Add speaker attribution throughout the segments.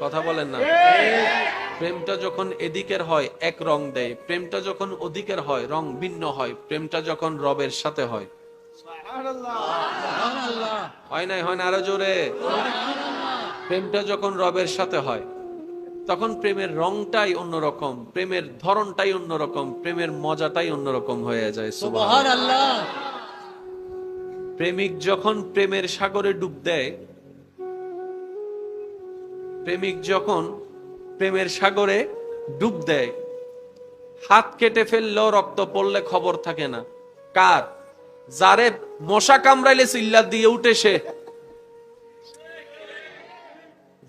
Speaker 1: কথা বলেন না। প্রেমটা যখন এদিকের হয় এক রং দেয়। প্রেমটা যখন ওদিকের হয় রং ভিন্ন হয়। প্রেমটা যখন রবের সাথে হয়। হয় নাই হয় না আরও জোরে। প্রেমটা যখন রবের সাথে হয় তখন প্রেমের রংটাই অন্যরকম প্রেমের ধরনটাই অন্যরকম প্রেমের মজাটাই অন্যরকম হয়ে যায় প্রেমিক যখন প্রেমের সাগরে ডুব দেয় প্রেমিক যখন প্রেমের সাগরে ডুব দেয়, হাত কেটে ফেললেও রক্ত পড়লে খবর থাকে না। কার? যারে মশা কামড়াইলে চিল্লা দিয়ে উঠে সে।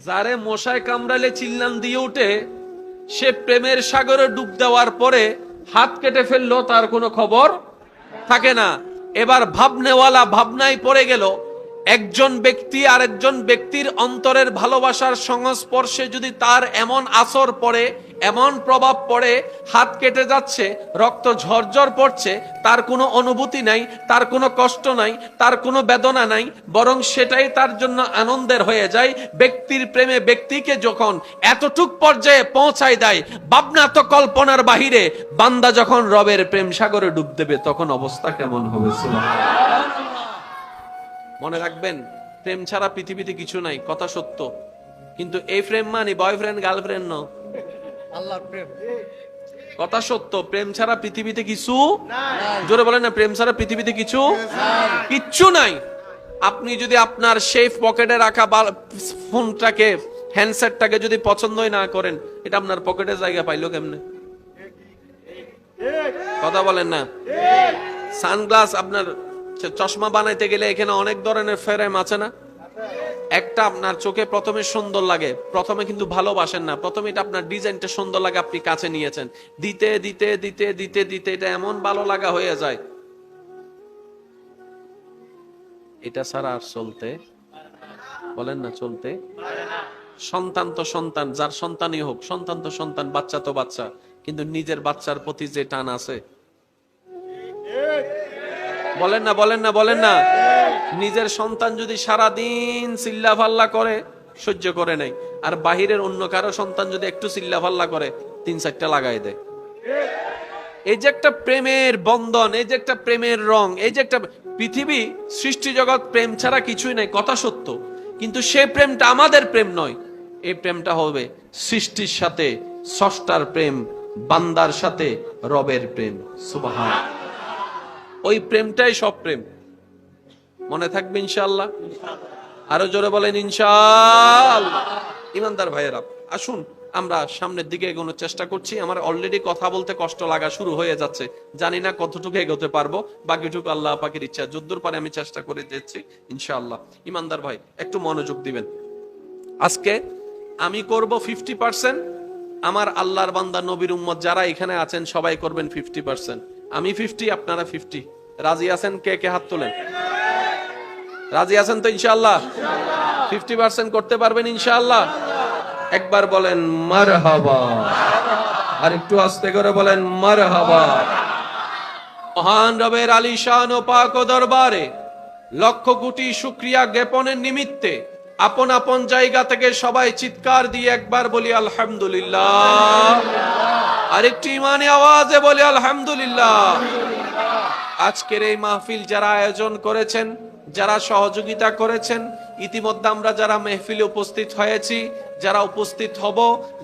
Speaker 1: যারে মশায় কামড়াইলে চিল্লান দিয়ে উঠে, সে প্রেমের সাগরে ডুব দেওয়ার পরে হাত কেটে ফেলল তার কোনো খবর থাকে না। এবার ভাবনেওয়ালা ভাবনায় পড়ে গেল একজন ব্যক্তি আর একজন ব্যক্তির অন্তরের ভালোবাসার সংস্পর্শে যদি তার এমন আসর পড়ে, এমন প্রভাব পড়ে, হাত কেটে যাচ্ছে, রক্ত ঝরঝর পড়ছে, তার কোনো অনুভূতি নাই, তার কোনো কষ্ট নাই, তার কোনো বেদনা নাই, বরং সেটাই তার জন্য আনন্দের হয়ে যায় ব্যক্তির প্রেমে ব্যক্তিকে যখন এতটুক পর্যায়ে পৌঁছায় দেয়, ভাবনা তো কল্পনার বাহিরে, বান্দা যখন রবের প্রেম সাগরে ডুব দেবে, তখন অবস্থা কেমন হবে। মনে রাখবেন প্রেম ছাড়া পৃথিবীতে কিছু নাই কথা সত্য। কিন্তু এই প্রেম মানে বয়ফ্রেন্ড গার্লফ্রেন্ড ন
Speaker 2: আল্লাহর প্রেম।
Speaker 1: কথা সত্য প্রেম ছাড়া পৃথিবীতে কিছু জোরে বলেন না প্রেম ছাড়া পৃথিবীতে কিছু কিচ্ছু নাই। আপনি যদি আপনার সেই পকেটে রাখা বা- ফোনটাকে হ্যান্ডসেটটাকে যদি পছন্দই না করেন এটা আপনার পকেটে জায়গা পাইলো কেমনে? কথা বলেন না। সানগ্লাস আপনার চ- চশমা বানাইতে গেলে এখানে অনেক ধরনের ফ্রেম আছে না? একটা আপনার চোখে প্রথমে সুন্দর লাগে, প্রথমে কিন্তু ভালোবাসেন না। প্রথমে এটা আপনার ডিজাইনটা সুন্দর লাগে আপনি কাছে নিয়েছেন। দিতে দিতে দিতে দিতে দিতে এটা এমন ভালো লাগা হয়ে যায়। এটা ছাড়া আর চলতে, বলেন না চলতে? সন্তান তো সন্তান, যার সন্তানই হোক, সন্তান তো সন্তান, বাচ্চা তো বাচ্চা। কিন্তু নিজের বাচ্চার প্রতি যে টান আছে বলেন না বলেন না বলেন না। নিজের সন্তান যদি সারা দিন চিল্লা ফাল্লা করে, সহ্য করে নাই। আর বাহিরের অন্য কারও সন্তান যদি একটু চিল্লা ফাল্লা করে, তিন চারটা লাগাই দেয়। এই যে একটা প্রেমের বন্ধন, এই যে একটা প্রেমের রং, এই যে একটা পৃথিবী, সৃষ্টি জগৎ, প্রেম ছাড়া কিছুই নাই, কথা সত্য। কিন্তু সে প্রেমটা আমাদের প্রেম নয়। এই প্রেমটা হবে সৃষ্টির সাথে ষষ্ঠার প্রেম, বান্দার সাথে, রবের প্রেম। সুবাহান। ওই প্রেমটাই সব প্রেম। মনে থাকবে ইনশাআল্লাহ? আরও জোরে বলেন, ইনশাআল্লাহ। ইমানদার ভাইয়েরা, আসুন, আমরা সামনের দিকে এগোনোর চেষ্টা করছি। আমার অলরেডি কথা বলতে কষ্ট লাগা শুরু হয়ে যাচ্ছে। জানি না কতটুকু এগোতে পারব। বাকিটুকু আল্লাহ পাকের ইচ্ছা। যুদ্ধর পরে আমি চেষ্টা করে দিচ্ছি ইনশাআল্লাহ। ইমানদার ভাই, একটু মনোযোগ দিবেন। আজকে আমি করব ফিফটি পার্সেন্ট আমার আল্লাহর বান্দা, নবীর উম্মত যারা এখানে আছেন, সবাই করবেন ফিফটি পার্সেন্ট আমি ফিফটি আপনারা ফিফটি রাজি আছেন? কে কে হাত তোলেন? রাজি আছেন তো ইনশাআল্লাহ? ফিফটি পার্সেন্ট করতে পারবেন ইনশাআল্লাহ। একবার বলেন মার হাবা আর একটু আস্তে করে বলেন মার হাবা মহান রবের আলিশান ও পাক ও দরবারে লক্ষ কোটি শুক্রিয়া জ্ঞাপনের নিমিত্তে আপন আপন জায়গা থেকে সবাই চিৎকার দিয়ে একবার বলি, আলহামদুলিল্লাহ। আরেকটি ইমানে আওয়াজে বলি আলহামদুলিল্লাহ। আজকের এই মাহফিল যারা আয়োজন করেছেন যারা সহযোগিতা করেছেন ইতিমধ্যে আমরা যারা মেহফিলে উপস্থিত হয়েছি যারা উপস্থিত হব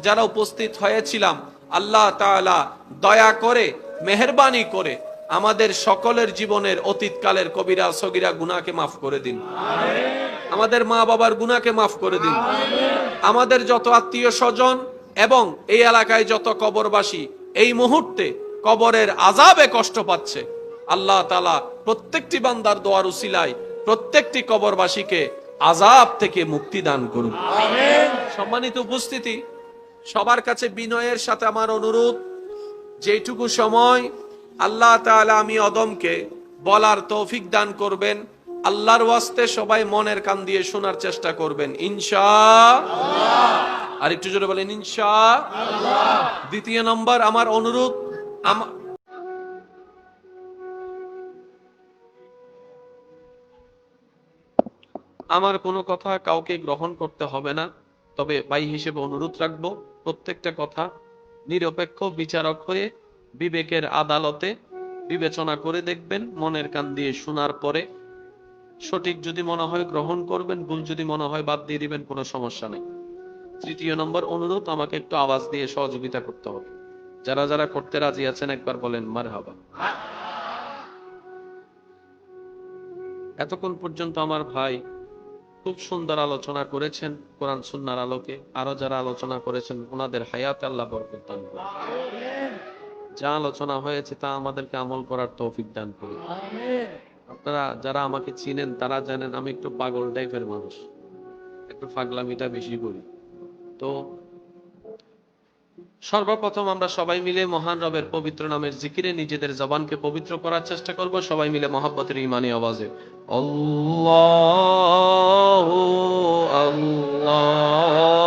Speaker 1: যারা উপস্থিত হয়েছিলাম আল্লাহ তাআলা দয়া করে মেহরবানি করে আমাদের সকলের জীবনের অতীতকালের কবিরা সগিরা গুনাহকে মাফ করে দিন। আমাদের মা বাবার গুনাহকে মাফ করে দিন। আমাদের যত আত্মীয় স্বজন এবং এই এলাকায় যত কবরবাসী এই মুহূর্তে কবরের আজাবে কষ্ট পাচ্ছে। আল্লাহ তালা প্রত্যেকটি বান্দার দোয়ার উসিলায় প্রত্যেকটি কবরবাসীকে আজাব থেকে মুক্তি দান করুন। সম্মানিত উপস্থিতি সবার কাছে বিনয়ের সাথে আমার অনুরোধ যেটুকু সময় আল্লাহ তাআলা আমি অদমকে বলার তৌফিক দান করবেন আল্লাহর ওয়াস্তে সবাই মনের কান দিয়ে শোনার চেষ্টা করবেন। ইনশা আর একটু জোরে বলেন, ইনশা দ্বিতীয় নম্বর, আমার অনুরোধ, আমা- আমার কোনো কথা কাউকে গ্রহণ করতে হবে না, তবে ভাই হিসেবে অনুরোধ রাখব, প্রত্যেকটা কথা নিরপেক্ষ বিচারক হয়ে বিবেকের আদালতে বিবেচনা করে দেখবেন, মনের কান দিয়ে শোনার পরে সঠিক যদি মনে হয় গ্রহণ করবেন, ভুল যদি মনে হয় বাদ দিয়ে দিবেন, কোনো সমস্যা নেই। তৃতীয় নম্বর অনুরোধ, আমাকে একটু আওয়াজ দিয়ে সহযোগিতা করতে হবে। যারা যারা করতে রাজি আছেন, একবার বলেন মার হাবা এতক্ষণ পর্যন্ত আমার ভাই খুব সুন্দর আলোচনা করেছেন, কোরআন সুন্নার আলোকে। আরও যারা আলোচনা করেছেন, ওনাদের হায়াতে আল্লাহ বরকত দান। যা আলোচনা হয়েছে, তা আমাদেরকে আমল করার তৌফিক দান করুন। আপনারা যারা আমাকে চিনেন, তারা জানেন আমি একটু পাগল টাইপের মানুষ। একটু পাগলামিটা বেশি করি। তো সর্বপ্রথম আমরা সবাই মিলে মহান রবের পবিত্র নামের জিকিরে নিজেদের জবানকে পবিত্র করার চেষ্টা করব। সবাই মিলে মহাব্বতের ইমানি আওয়াজে। আল্লাহ আল্লাহ।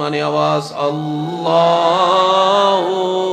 Speaker 1: আরেকটু ইমানি আওয়াজ আল্লাহ আল্লাহ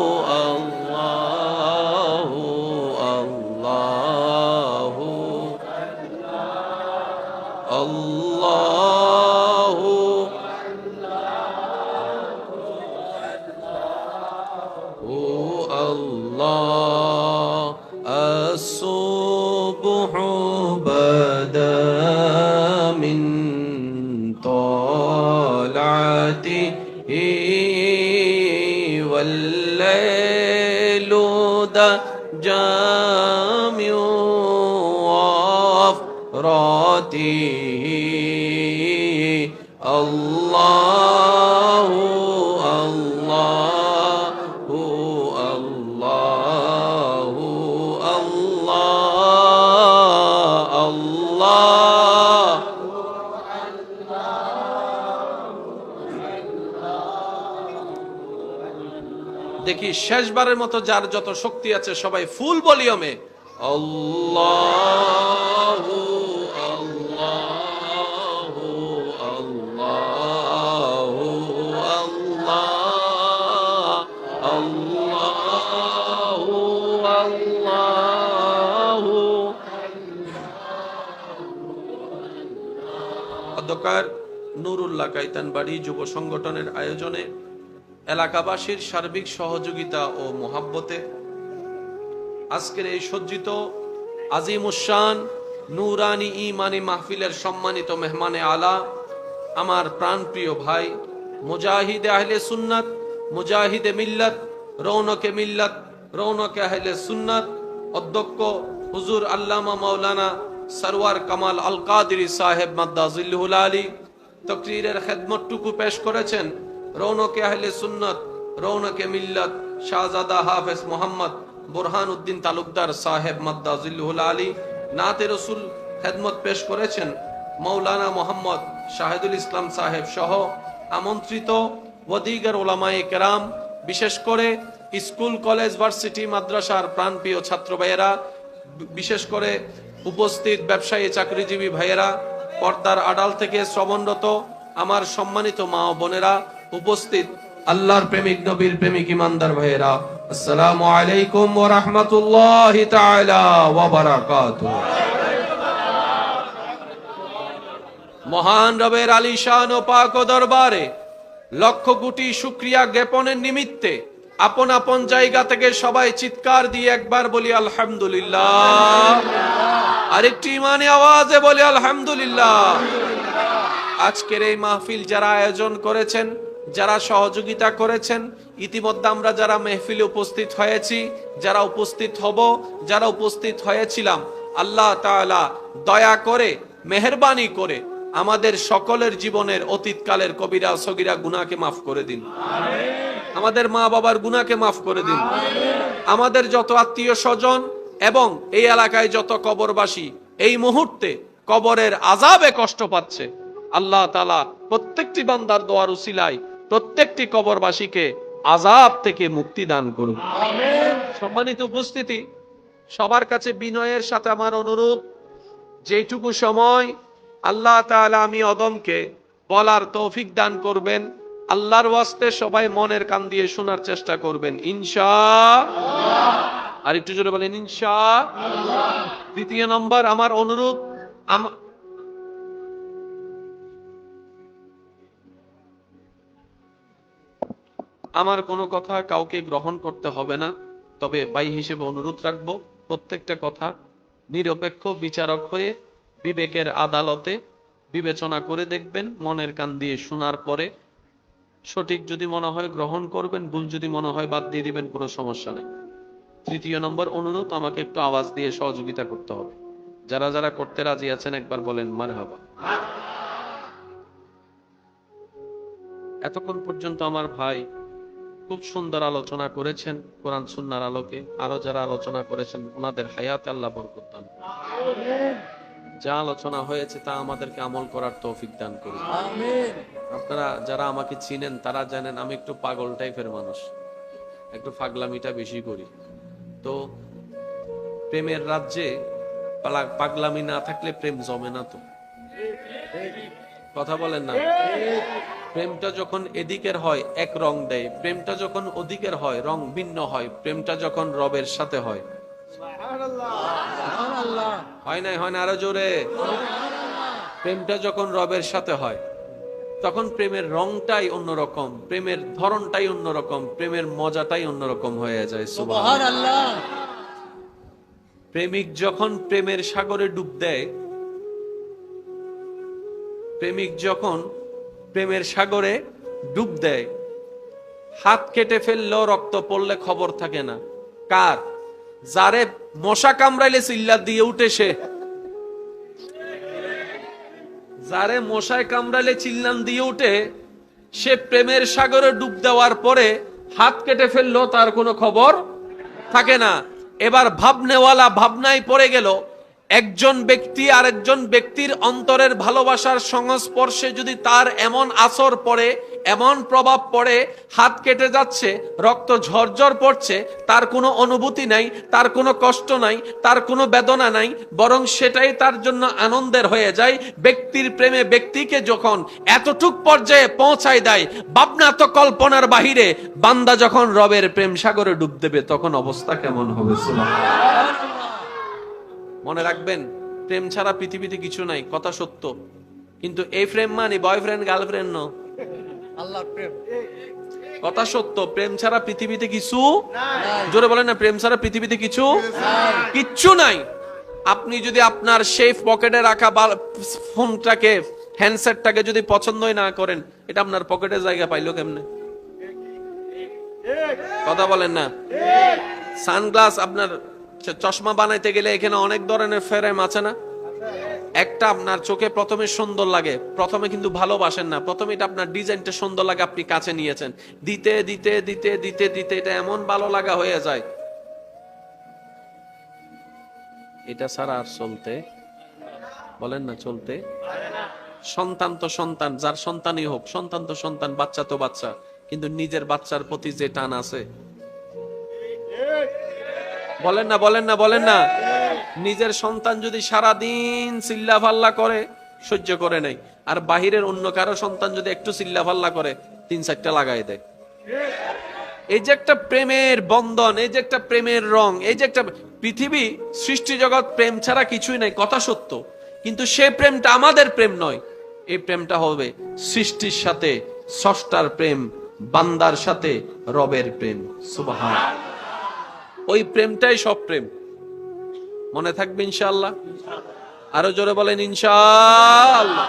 Speaker 1: والليل جامع وافراته দেখি শেষবারের মতো যার যত শক্তি আছে সবাই ফুল আল্লাহ অধ্যকার নুরুল্লাহ কাইতান বাড়ি যুব সংগঠনের আয়োজনে এলাকাবাসীর সার্বিক সহযোগিতা ও মোহাব্বতে আজকের এই সজ্জিত আজিম আজিমুসান নুরানি ইমানি মাহফিলের সম্মানিত মেহমানে আলা, আমার প্রাণপ্রিয় ভাই, মুজাহিদে আহলে সুন্নাত, মুজাহিদে মিল্লাত, রৌনকে মিল্লাত, রৌনকে আহলে সুন্নাত, অধ্যক্ষ হুজুর আল্লামা মাওলানা সরওয়ার কামাল আল কাদির সাহেব মাদ্দাজিল্লুল আলী, তকরিরের খেদমতটুকু পেশ করেছেন। রৌনকে আহলে সুন্নত, রৌনকে মিল্লত শাহজাদা হাফেজ মোহাম্মদ বোরহান উদ্দিন তালুকদার সাহেব মাদ্দাজিল্লুল আলী, নাতে রসুল খেদমত পেশ করেছেন। মৌলানা মোহাম্মদ শাহেদুল ইসলাম সাহেব সহ আমন্ত্রিত ওদিগার ওলামায়ে কেরাম, বিশেষ করে স্কুল, কলেজ, ভার্সিটি, মাদ্রাসার প্রাণপ্রিয় ছাত্র ভাইয়েরা, বিশেষ করে উপস্থিত ব্যবসায়ী, চাকরিজীবী ভাইয়েরা, পর্দার আড়াল থেকে শ্রবণরত আমার সম্মানিত মা ও বোনেরা উপস্থিত আল্লাহর প্রেমিক, নবীর প্রেমিক ইমানদার ভাইয়েরা, আসসালামু আলাইকুম ওয়া রাহমাতুল্লাহি তাআলা ওয়া বারাকাতুহু। মহান রবের আলিশান ও পাক দরবারে লক্ষ কোটি শুক্রিয়া জ্ঞাপনের নিমিত্তে আপন আপন জায়গা থেকে সবাই চিৎকার দিয়ে একবার বলি আলহামদুলিল্লাহ। আরেকটি ইমানে আওয়াজে বলি আলহামদুলিল্লাহ। আজকের এই মাহফিল যারা আয়োজন করেছেন যারা সহযোগিতা করেছেন, ইতিমধ্যে আমরা যারা মেহফিলে উপস্থিত হয়েছি, যারা উপস্থিত হব, যারা উপস্থিত হয়েছিলাম, আল্লাহ তাআলা দয়া করে, মেহেরবানি করে আমাদের সকলের জীবনের অতীতকালের কবিরা, সগিরা গুনাহকে মাফ করে দিন। আমাদের মা বাবার গুনাকে মাফ করে দিন। আমাদের যত আত্মীয় স্বজন এবং এই এলাকায় যত কবরবাসী, এই মুহূর্তে কবরের আজাবে কষ্ট পাচ্ছে। আল্লাহ তালা প্রত্যেকটি বান্দার দোয়ার উসিলায় প্রত্যেকটি কবরবাসীকে আজাব থেকে মুক্তি দান করুন। সম্মানিত উপস্থিতি সবার কাছে বিনয়ের সাথে আমার অনুরোধ যেটুকু সময় আল্লাহ তাআলা আমি অদমকে বলার তৌফিক দান করবেন আল্লাহর ওয়াস্তে সবাই মনের কান দিয়ে শোনার চেষ্টা করবেন। ইনশা আর একটু জোরে বলেন ইনশা দ্বিতীয় নম্বর আমার অনুরোধ আমার কোনো কথা কাউকে গ্রহণ করতে হবে না, তবে ভাই হিসেবে অনুরোধ রাখব, প্রত্যেকটা কথা নিরপেক্ষ বিচারক হয়ে বিবেকের আদালতে বিবেচনা করে দেখবেন, মনের কান দিয়ে শোনার পরে সঠিক যদি মনে হয় গ্রহণ করবেন, ভুল যদি মনে হয় বাদ দিয়ে দিবেন, কোনো সমস্যা নেই। তৃতীয় নম্বর অনুরোধ, আমাকে একটু আওয়াজ দিয়ে সহযোগিতা করতে হবে। যারা যারা করতে রাজি আছেন, একবার বলেন মার হাবা এতক্ষণ পর্যন্ত আমার ভাই খুব সুন্দর আলোচনা করেছেন কোরআন সুন্নার আলোকে। আরও যারা আলোচনা করেছেন ওনাদের হায়াত আল্লাহ বরকত দান যা আলোচনা হয়েছে তা আমাদেরকে আমল করার তৌফিক দান করুন। আপনারা যারা আমাকে চিনেন তারা জানেন আমি একটু পাগল টাইপের মানুষ। একটু পাগলামিটা বেশি করি। তো প্রেমের রাজ্যে পাগলামি না থাকলে প্রেম জমে না তো। কথা বলেন না? প্রেমটা যখন এদিকের হয়, এক রং দেয়। প্রেমটা যখন ওদিকের হয়, রং ভিন্ন হয়। প্রেমটা যখন রবের সাথে হয়। হয় নাই, হয় না আরও জোরে। প্রেমটা যখন রবের সাথে হয়, তখন প্রেমের রংটাই অন্যরকম, প্রেমের ধরনটাই অন্যরকম, প্রেমের মজাটাই অন্যরকম হয়ে যায় প্রেমিক যখন প্রেমের সাগরে ডুব দেয়, প্রেমিক যখন প্রেমের সাগরে ডুব দেয়। হাত কেটে ফেললেও রক্ত পড়লে খবর থাকে না। কার? যারে মশা কামড়াইলে চিল্লা দিয়ে উঠে সে। যারে মশায় কামড়াইলে চিল্লান দিয়ে উঠে, সে প্রেমের সাগরে ডুব দেওয়ার পরে হাত কেটে ফেলল তার কোনো খবর থাকে না। এবার ভাবনেওয়ালা ভাবনায় পড়ে গেল একজন ব্যক্তি আরেকজন ব্যক্তির অন্তরের ভালোবাসার সংস্পর্শে যদি তার এমন আসর পড়ে, এমন প্রভাব পড়ে, হাত কেটে যাচ্ছে, রক্ত ঝরঝর পড়ছে, তার কোনো অনুভূতি নাই, তার কোনো কষ্ট নাই, তার কোনো বেদনা নাই, বরং সেটাই তার জন্য আনন্দের হয়ে যায় ব্যক্তির প্রেমে ব্যক্তিকে যখন এতটুক পর্যায়ে পৌঁছায় দেয়, ভাবনা তো কল্পনার বাহিরে, বান্দা যখন রবের প্রেম সাগরে ডুব দেবে, তখন অবস্থা কেমন হবে। মনে রাখবেন প্রেম ছাড়া পৃথিবীতে কিছু নাই কথা সত্য। কিন্তু এই প্রেম মানে বয়ফ্রেন্ড গার্লফ্রেন্ড ন
Speaker 2: আল্লাহর প্রেম।
Speaker 1: কথা সত্য প্রেম ছাড়া পৃথিবীতে কিছু জোরে বলেন না প্রেম ছাড়া পৃথিবীতে কিছু কিচ্ছু নাই। আপনি যদি আপনার সেই পকেটে রাখা বা- ফোনটাকে হ্যান্ডসেটটাকে যদি পছন্দই না করেন এটা আপনার পকেটে জায়গা পাইলো কেমনে? কথা বলেন না। সানগ্লাস আপনার চশমা বানাইতে গেলে এখানে অনেক ধরনের ফ্রেম আছে না? একটা আপনার চোখে প্রথমে সুন্দর লাগে, প্রথমে কিন্তু ভালোবাসেন না, প্রথমে এটা আপনার ডিজাইনটা সুন্দর লাগে আপনি কাছে নিয়েছেন। দিতে দিতে দিতে দিতে দিতে এটা এমন ভালো লাগা হয়ে যায়। এটা ছাড়া আর চলতে? বলেন না চলতে? সন্তান তো সন্তান, যার সন্তানই হোক, সন্তান তো সন্তান, বাচ্চা তো বাচ্চা, কিন্তু নিজের বাচ্চার প্রতি যে টান আছে। বলেন না বলেন না বলেন না। নিজের সন্তান যদি সারা দিন চিল্লা ফাল্লা করে, সহ্য করে নেই। আর বাহিরের অন্য কারও সন্তান যদি একটু চিল্লা ফাল্লা করে, তিন চারটা লাগাই দেয়। এই যে একটা প্রেমের বন্ধন, এই যে একটা প্রেমের রং, এই যে একটা পৃথিবী, সৃষ্টি জগৎ, প্রেম ছাড়া কিছুই নাই, কথা সত্য। কিন্তু সে প্রেমটা আমাদের প্রেম নয়। এই প্রেমটা হবে সৃষ্টির সাথে ষষ্ঠার প্রেম, বান্দার সাথে, রবের প্রেম। সুবহান। ওই প্রেমটাই সব প্রেম। মনে থাকবে ইনশাআল্লাহ? আরও জোরে বলেন ইনশাআল্লাহ।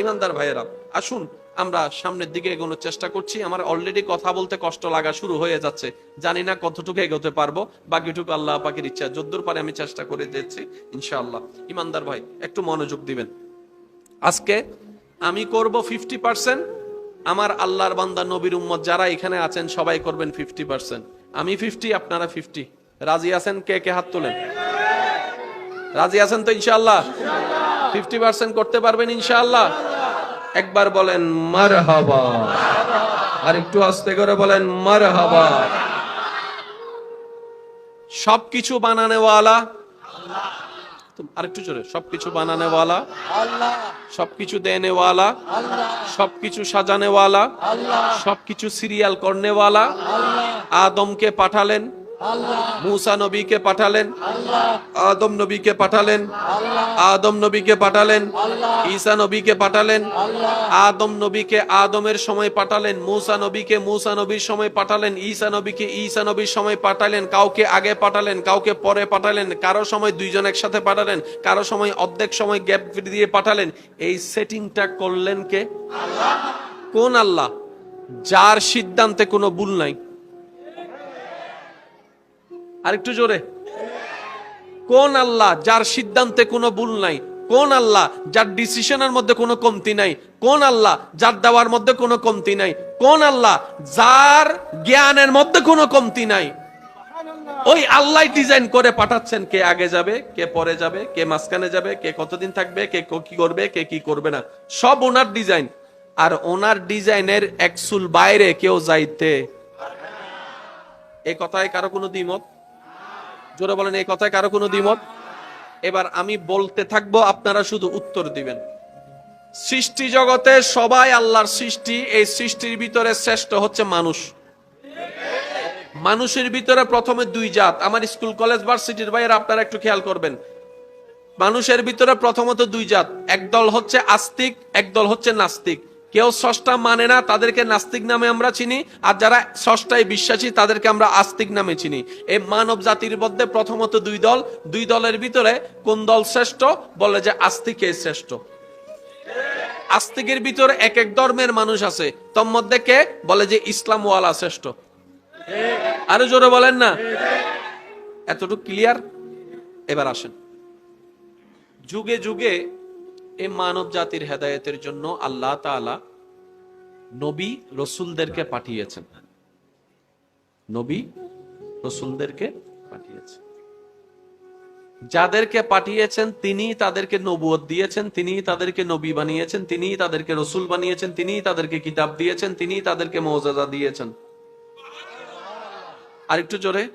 Speaker 1: ইমানদার ভাইয়েরা, আসুন, আমরা সামনের দিকে এগোনোর চেষ্টা করছি। আমার অলরেডি কথা বলতে কষ্ট লাগা শুরু হয়ে যাচ্ছে। জানি না কতটুকু এগোতে পারব। বাকিটুকু আল্লাহ পাকের ইচ্ছা। যদ্দূর পারে আমি চেষ্টা করে দিচ্ছি ইনশাআল্লাহ। ইমানদার ভাই, একটু মনোযোগ দিবেন। আজকে আমি করব ফিফটি পার্সেন্ট আমার আল্লাহর বান্দা, নবীর উম্মত যারা এখানে আছেন, সবাই করবেন ফিফটি পার্সেন্ট আমি ফিফটি আপনারা ফিফটি রাজি আছেন? কে কে হাত তোলেন? রাজি আছেন তো ইনশাল্লাহ ফিফটি পার্সেন্ট করতে পারবেন ইনশাল্লাহ একবার বলেন মার হাবা আর একটু আস্তে করে বলেন মার হাবা সবকিছু বানানেওয়ালা তো- আরেকটু জোরে সবকিছু বানানেওয়ালা সবকিছু দেনেওয়ালা সবকিছু সাজানেওয়ালা সবকিছু সিরিয়াল করনেওয়ালা আদমকে পাঠালেন মুসা নবীকে পাঠালেন। আদম নবীকে পাঠালেন। আদম নবীকে পাঠালেন। ঈসা নবীকে পাঠালেন। আদম নবীকে আদমের সময় পাঠালেন। মুসা নবীকে মুসা নবীর সময় পাঠালেন। ঈসা নবীকে ঈসা নবীর সময় পাঠালেন। কাউকে আগে পাঠালেন কাউকে পরে পাঠালেন। কারও সময় দুইজন একসাথে পাঠালেন। কারও সময় অর্ধেক সময় গ্যাপ দিয়ে পাঠালেন। এই সেটিংটা করলেন কে? কোন আল্লাহ? যার সিদ্ধান্তে কোনো ভুল নাই। আরেকটু জোরে। কোন আল্লাহ যার সিদ্ধান্তে কোনো ভুল নাই? কোন আল্লাহ যার ডিসিশনের মধ্যে কোনো কমতি নাই? কোন আল্লাহ যার দেওয়ার মধ্যে কোনো কমতি নাই? কোন আল্লাহ যার জ্ঞানের মধ্যে কোনো কমতি নাই? ওই আল্লাহ ডিজাইন করে পাঠাচ্ছেন কে আগে যাবে, কে পরে যাবে, কে মাঝখানে যাবে, কে কতদিন থাকবে, কে ক- করবে, কে কি করবে না। সব ওনার ডিজাইন আর ওনার ডিজাইনের একসুল বাইরে কেউ যাইতে। এই কথায় কারও কোনো দ্বিমত? জোরে বলেন, এই কথায় কারও কোনো দ্বিমত? এবার আমি বলতে থাকব, আপনারা শুধু উত্তর দিবেন। সৃষ্টি জগতে সবাই আল্লাহর সৃষ্টি, এই সৃষ্টির ভিতরে শ্রেষ্ঠ হচ্ছে মানুষ। মানুষের ভিতরে প্রথমে দুই জাত। আমার স্কুল, কলেজ, ভার্সিটির বাইরে আপনারা একটু খেয়াল করবেন। মানুষের ভিতরে প্রথমত দুই জাত। একদল হচ্ছে আস্তিক, একদল হচ্ছে নাস্তিক। কেউ ষষ্ঠা মানে না, তাদেরকে নাস্তিক নামে আমরা চিনি। আর যারা ষষ্ঠায় বিশ্বাসী, তাদেরকে আমরা আস্তিক নামে চিনি। এই মানব জাতির মধ্যে প্রথমত দুই দল। দুই দলের ভিতরে কোন দল শ্রেষ্ঠ? বলে যে আস্তিকে শ্রেষ্ঠ। আস্তিকের ভিতরে এক এক ধর্মের মানুষ আছে। তোর মধ্যে কে? বলে যে ইসলাম ওয়ালা শ্রেষ্ঠ। আরও জোরে বলেন না। এতটুকু ক্লিয়ার এবার আসেন। যুগে যুগে এই মানব জাতির হেদায়েতের জন্য আল্লাহ তাআলা নবী রসুলদেরকে পাঠিয়েছেন। নবী রসুলদেরকে পাঠিয়েছেন। যাদেরকে পাঠিয়েছেন তিনি তাদেরকে নবুয়ত দিয়েছেন তিনি তাদেরকে নবী বানিয়েছেন তিনি তাদেরকে রসুল বানিয়েছেন তিনি তাদেরকে কিতাব দিয়েছেন তিনি তাদেরকে মৌজাদা দিয়েছেন। আরেকটু জোরে।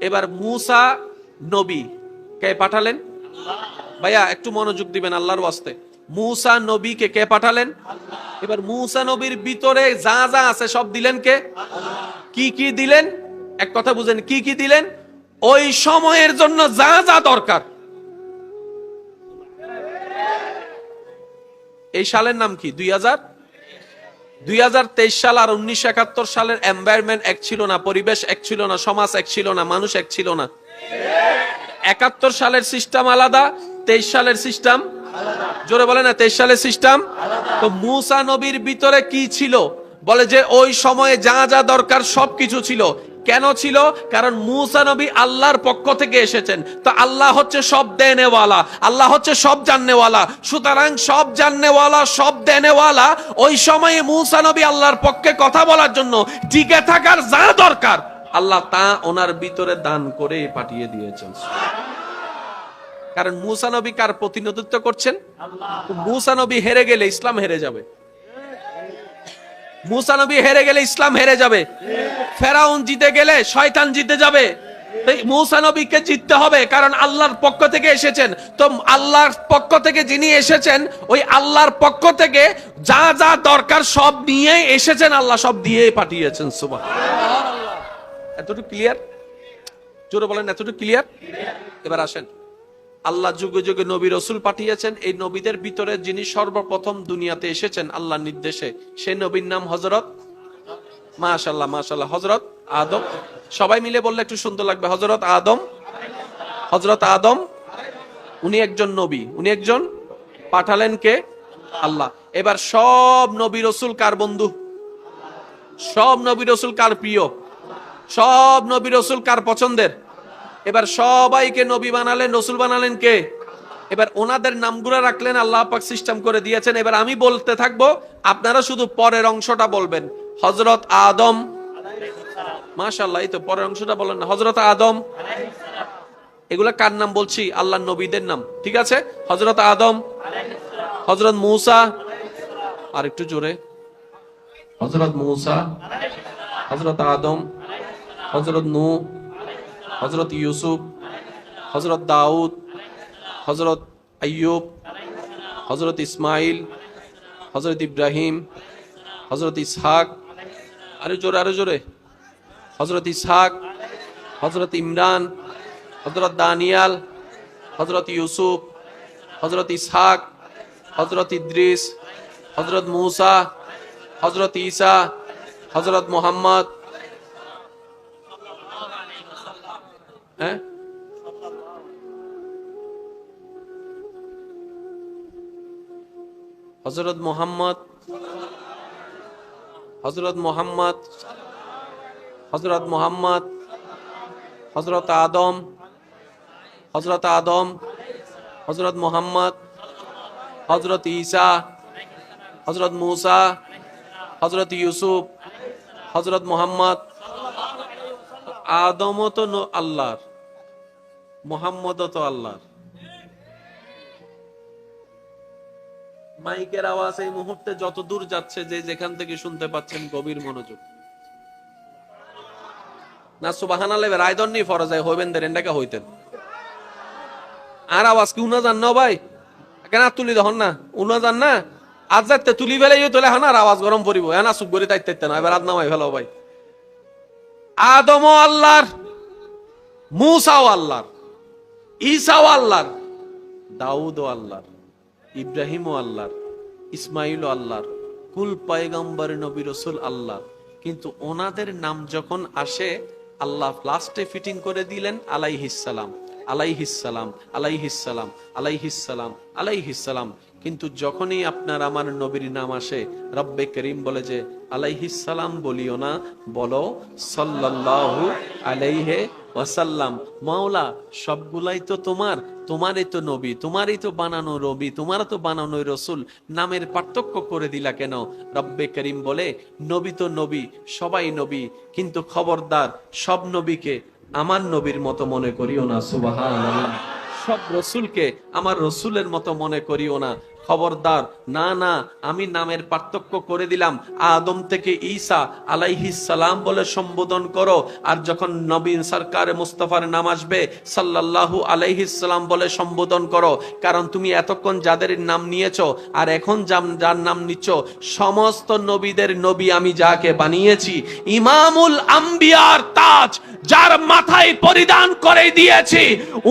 Speaker 1: এবার মুসা নবী কে পাঠালেন? ভাইয়া, একটু মনোযোগ দিবেন আল্লাহর ওয়াস্তে। মুসা নবীকে কে পাঠালেন? এবার মুসা নবীর ভিতরে যা যা আছে সব দিলেন কে? কি কি দিলেন? এক কথা বুঝেন, কি কি দিলেন? ওই সময়ের জন্য যা যা দরকার। এই সালের নাম কি? দুই হাজার? দুই হাজার তেইশ সাল আর উনিশশো একাত্তর সালের এনভায়রনমেন্ট এক ছিল না, পরিবেশ এক ছিল না, সমাজ এক ছিল না, মানুষ এক ছিল না। একাত্তর সালের সিস্টেম আলাদা, তেইশ সালের সিস্টেম। জোরে বলে না, তেইশ সালের সিস্টেম? তো মুসা নবীর ভিতরে কি ছিল? বলে যে ওই সময়ে যা যা দরকার সব কিছু ছিল। কেন ছিল? কারণ মুসা নবী আল্লাহর পক্ষ থেকে এসেছেন। তো আল্লাহ হচ্ছে সব দেনেওয়ালা, আল্লাহ হচ্ছে সব জাননেওয়ালা। সুতরাং সব জাননেওয়ালা, সব দেনেওয়ালা, ওই সময়ে মুসা নবী আল্লাহর পক্ষে কথা বলার জন্য টিকে থাকার যা দরকার। আল্লাহ তা ওনার ভিতরে দান করে পাঠিয়ে দিয়েছেন। কারণ মুসা নবী কার প্রতিনিধিত্ব করছেন? মুসা নবী হেরে গেলে ইসলাম হেরে যাবে। মুসা নবী হেরে গেলে ইসলাম হেরে যাবে। ফেরাউন জিতে গেলে শয়তান জিতে যাবে। তাই মুসা নবীকে জিততে হবে, কারণ আল্লাহর পক্ষ থেকে এসেছেন। তো আল্লাহর পক্ষ থেকে যিনি এসেছেন, ওই আল্লাহর পক্ষ থেকে যা যা দরকার সব নিয়ে এসেছেন, আল্লাহ সব দিয়ে পাঠিয়েছেন সুবাহ এতটুকু ক্লিয়ার জোরে বলেন, এতটুকু ক্লিয়ার এবার আসেন। আল্লাহ যুগে যুগে নবী রসুল পাঠিয়েছেন, এই নবীদের ভিতরে যিনি সর্বপ্রথম দুনিয়াতে এসেছেন আল্লাহর নির্দেশে সেই নবীর নাম হজরত মাশাল্লাহ মাশাল্লাহ হজরত আদম। সবাই মিলে বললে একটু সুন্দর লাগবে হজরত আদম হজরত আদম, উনি একজন নবী, উনি একজন পাঠালেন কে? আল্লাহ। এবার সব নবী রসুল কার বন্ধু? সব নবী রসুল কার প্রিয়? সব নবী রসুল কার পছন্দের? এবার সবাইকে নবী বানালেন, রসুল বানালেন কে? এবার ওনাদের নামগুলো রাখলেন, আল্লাহ পাক সিস্টেম করে দিয়েছেন। এবার আমি বলতে থাকব, আপনারা শুধু পরের অংশটা বলবেন। হজরত আদম মাশাল্লাহ এই তো পরের অংশটা বলেন না। হজরত আদম, এগুলা কার নাম বলছি? আল্লাহ নবীদের নাম, ঠিক আছে? হজরত আদম হজরত মৌসা, আর একটু জোরে। হজরত মৌসা হজরত আদম হজরত নু হজরত ইউসুফ হজরত দাউদ হজরত আইয়ুব হজরত ইসমাইল হজরত ইব্রাহিম হজরত ইসহাক, আরও জোরে আরও জোরে হজরত ইসহাক হজরত ইমরান হজরত দানিয়াল হজরত ইউসুফ হজরত ইসহাক হজরত ইদ্রিস হজরত মুসা হজরত ঈসা হজরত মোহাম্মদ হ্যাঁ? হজরত মোহাম্মদ হজরত মোহাম্মদ হজরত মোহাম্মদ হজরত আদম হজরত আদম হজরত মোহাম্মদ হজরত ঈসা হজরত মুসা হজরত ইউসুফ হজরত মোহাম্মদ আদমও তো আল্লাহর মোহাম্মদ তো আল্লাহর। মাইকের আওয়াজ এই মুহূর্তে যত দূর যাচ্ছে, যে যেখান থেকে শুনতে পাচ্ছেন গভীর মনোযোগ। না সুবাহান আল্লাহ রায়দন নি ফরজ হয় হইবেন দেন হইতেন। আর আওয়াজ কি, উনা জান না ভাই? কেন তুলি দেখুন না? উনা জান না? আজ যাতে তুলি ফেলে তোলে হান আর আওয়াজ গরম পড়িব এনা চুপ করে তাইতে না, এবার আদ নামাই ফেলো ভাই। আদম আল্লাহর, মুসাও আল্লাহর, ঈসাও আল্লাহর, দাউদও আল্লাহর, ইব্রাহিমও আল্লাহর, ইসমাইলও আল্লাহর, কুল পয়গম্বর নবী রসুল আল্লাহ। কিন্তু ওনাদের নাম যখন আসে, আল্লাহ লাস্টে ফিটিং করে দিলেন আলাইহিসালাম আলাইহিসালাম আলাইহিসালাম আলাইহিসালাম আলাইহিসালাম কিন্তু যখনই আপনার আমার নবীর নাম আসে, রব্বে করিম বলে যে আলাইহিসালাম বলিও না, বলো, সাল্লাল্লাহু আলাইহে ওয়াসাল্লাম। মাওলা, সবগুলাই তো তোমার, তোমারই তো নবী, তোমারই তো বানানো রবি তোমার তো বানানো রসুল। নামের পার্থক্য করে দিলা কেন? রব্বে করিম বলে, নবী তো নবী, সবাই নবী, কিন্তু খবরদার সব নবীকে আমার নবীর মতো মনে করিও না সুবাহান সব রসুলকে আমার রসুলের মতো মনে করিও না খবরদার, না না, আমি নামের পার্থক্য করে দিলাম। আদম থেকে ঈসা সালাম বলে সম্বোধন করো। আর যখন নবীন সরকার মুস্তফার নাম আসবে আলাইহিস সালাম বলে সম্বোধন করো। কারণ তুমি এতক্ষণ যাদের নাম নিয়েছ আর এখন যার নাম নিচ্ছ, সমস্ত নবীদের নবী আমি যাকে বানিয়েছি, ইমামুল আম্বিয়ার তাজ যার মাথায় পরিধান করে দিয়েছি,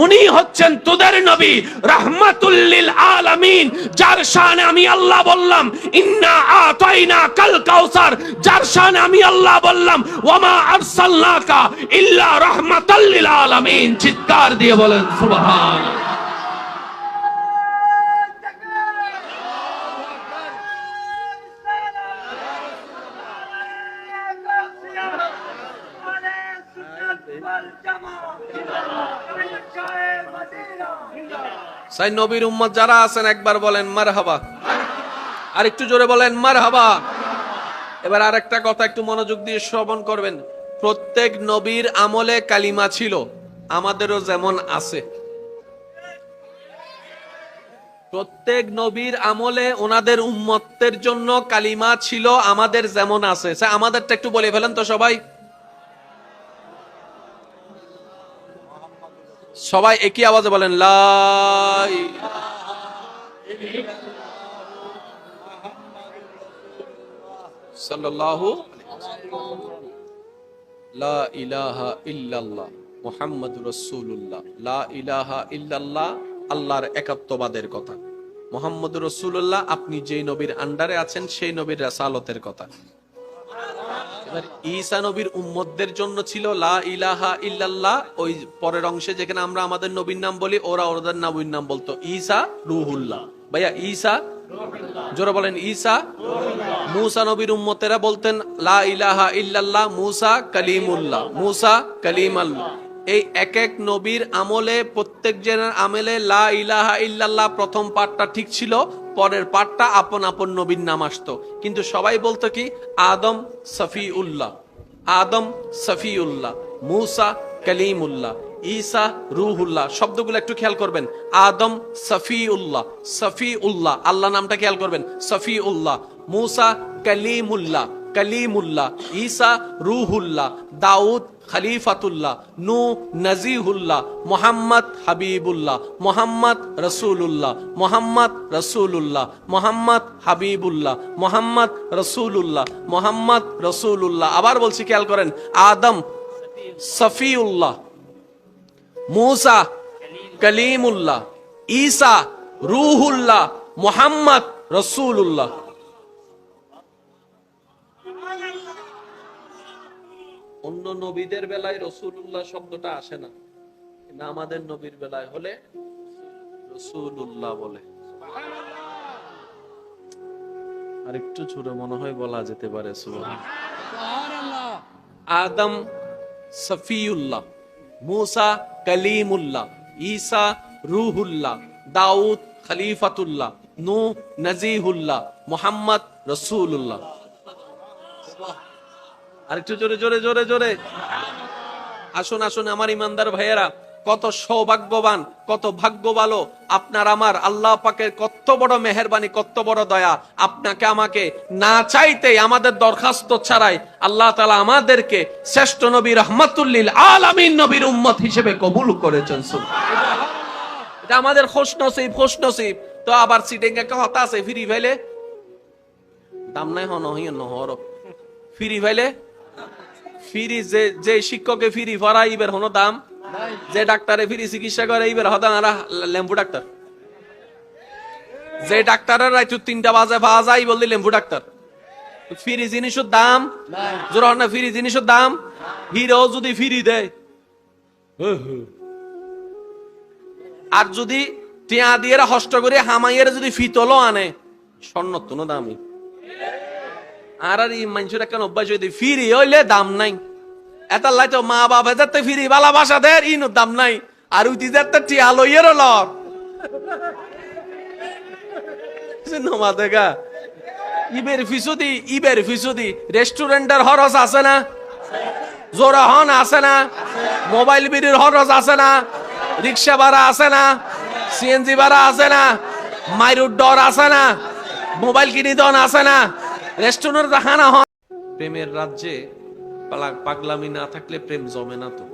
Speaker 1: উনি হচ্ছেন তোদের নবী, রাহমাতুল্লিল আলামিন, যার শানে আমি আল্লাহ বললাম, ইন্না আতাইনা কাল কাউসার যার শানে আমি আল্লাহ বললাম, ওয়ামা আরসালনাকা ইল্লা রাহমাতাল্লিল আলামিন চিৎকার দিয়ে বলেন সুবহান সাই নবীর উম্মত যারা আছেন, একবার বলেন মারহাবা। আর একটু জোরে বলেন মারহাবা। এবার আরেকটা কথা একটু মনোযোগ দিয়ে শ্রবণ করবেন। প্রত্যেক নবীর আমলে কালিমা ছিল, আমাদেরও যেমন আছে। প্রত্যেক নবীর আমলে ওনাদের উম্মতের জন্য কালিমা ছিল, আমাদের যেমন আছে। আমাদেরটা একটু বলে ফেলেন তো সবাই। সবাই একই আওয়াজে বলেন লাই লা ইলাহা লা ইলাহা আল্লাহর কথা। মুহাম্মদুর রাসূলুল্লাহ, আপনি যেই নবীর আন্ডারে আছেন, সেই নবীর রাসালতের কথা। ঈসা নবীর উম্মতদের জন্য ছিল লা ইলাহা ইল্লাল্লাহ, ওই পরের অংশে যেখানে আমরা আমাদের নবীর নাম বলি, ওরা ওদের নবীর নাম বলতো ঈসা রুহুল্লাহ। ভাইয়া, ঈসা? জোরে বলেন, ঈসা? মুসা নবীর উম্মতেরা বলতেন, লা ইলাহা ইল্লাল্লাহ, মুসা কালিমুল্লাহ, মুসা কালিমাল্লাহ। এই এক এক নবীর আমলে, প্রত্যেক জনের আমলে লা ইলাহা ইল্লাল্লাহ প্রথম পাঠটা ঠিক ছিল, পরের পাঠটা আপন আপন নবীর নাম আসতো। কিন্তু সবাই বলতো কি, আদম সফি উল্লাহ আদম সফি উল্লাহ মুসা কালিমুল্লাহ, ঈসা রুহুল্লাহ, শব্দগুলো একটু খেয়াল করবেন। আদম সফি উল্লাহ সফি উল্লাহ আল্লাহ নামটা খেয়াল করবেন সফি উল্লাহ মুসা কালিমুল্লাহ কালিমুল্লাহ, ঈসা রুহুল্লাহ, দাউদ খলিফাতুল্লাহ, নু নজিহুল্লাহ, মোহাম্মদ হাবিবুল্লাহ, মোহাম্মদ রসুল্লাহ মোহাম্মদ রসুল্লাহ মোহাম্মদ হাবিবুল্লাহ, মোহাম্মদ রসুল্লাহ মোহাম্মদ রসুল্লাহ আবার বলছি, খেয়াল করেন, আদম, সফিউল্লাহ, মুসা, কলিমুল্লাহ, ঈসা রুহুল্লাহ, মোহাম্মদ রসুল্লাহ অন্য নবীদের বেলায় রসুল্লাহ শব্দটা আসে না। কিন্তু আমাদের নবীর বেলায় হলে রসুল্লাহ বলে। আর একটু ছোট মনে হয় বলা যেতে পারে আদম সফিউল্লাহ মুসা কলিমুল্লাহ ঈসা রুহুল্লাহ দাউদ খলিফাতুল্লাহ নূ নজিহুল্লাহ মোহাম্মদ রসুল্লাহ আরেকটু জোরে জোরে জোরে জোরে। আসুন আসুন, আমার ইমানদার ভাইয়েরা, কত সৌভাগ্যবান, কত ভাগ্য ভালো আপনার আমার আল্লাহ পাকের কত বড় মেহরবানি, কত বড় দয়া। আপনাকে আমাকে না চাইতে আমাদের দরখাস্ত ছাড়াই আল্লাহ তালা আমাদেরকে শ্রেষ্ঠ নবী রহমতুল্লিল আলামিন নবীর উম্মত হিসেবে কবুল করেছেন। এটা আমাদের খোশ নসিব খোশ নসিব। তো আবার সিটিং একটা হতা আছে, ফিরি ফেলে? দাম নাই হন হিয় নহর। ফিরি ফেলে? ফিরি, যে যে শিক্ষকে ফিরি ভরা ইবের হনো দাম, যে ডাক্তারে ফিরি চিকিৎসা করে ইবের হদাম লেম্বু ডাক্তার। যে ডাক্তারের রাইতু তিনটা বাজে পাওয়া যায় বললি লেম্বু ডাক্তার। ফিরি জিনিসের দাম, জোর না ফিরি জিনিসের দাম হিরো যদি ফিরি দেয়। আর যদি টিয়া দিয়ে হষ্ট করে হামাইয়ের যদি ফিতলও আনে স্বর্ণ তো দামি আর আর এই মানুষের একটা অভ্যাস হইতে ফিরি? হইলে দাম নাই। এটা লাইতো মা বাবা যাতে ফিরি, বালা বাসা দেয়, ইনো দাম নাই। আর উঠি যাতে টিয়া লইয়ের লর। নমা দেখা। ইবের ফিসুদি ইবের ফিসুদি। রেস্টুরেন্টের হরস আছে না? হন আছে না? মোবাইল বিড়ির হরস আছে না? রিক্সা ভাড়া আছে না? সিএনজি ভাড়া আছে না? মাইরুর ডর আছে না? মোবাইল কিনি দন আছে না? রেস্টুরেন্ট দেখানা হয়। প্রেমের রাজ্যে পাগলামি না থাকলে প্রেম জমে না তো।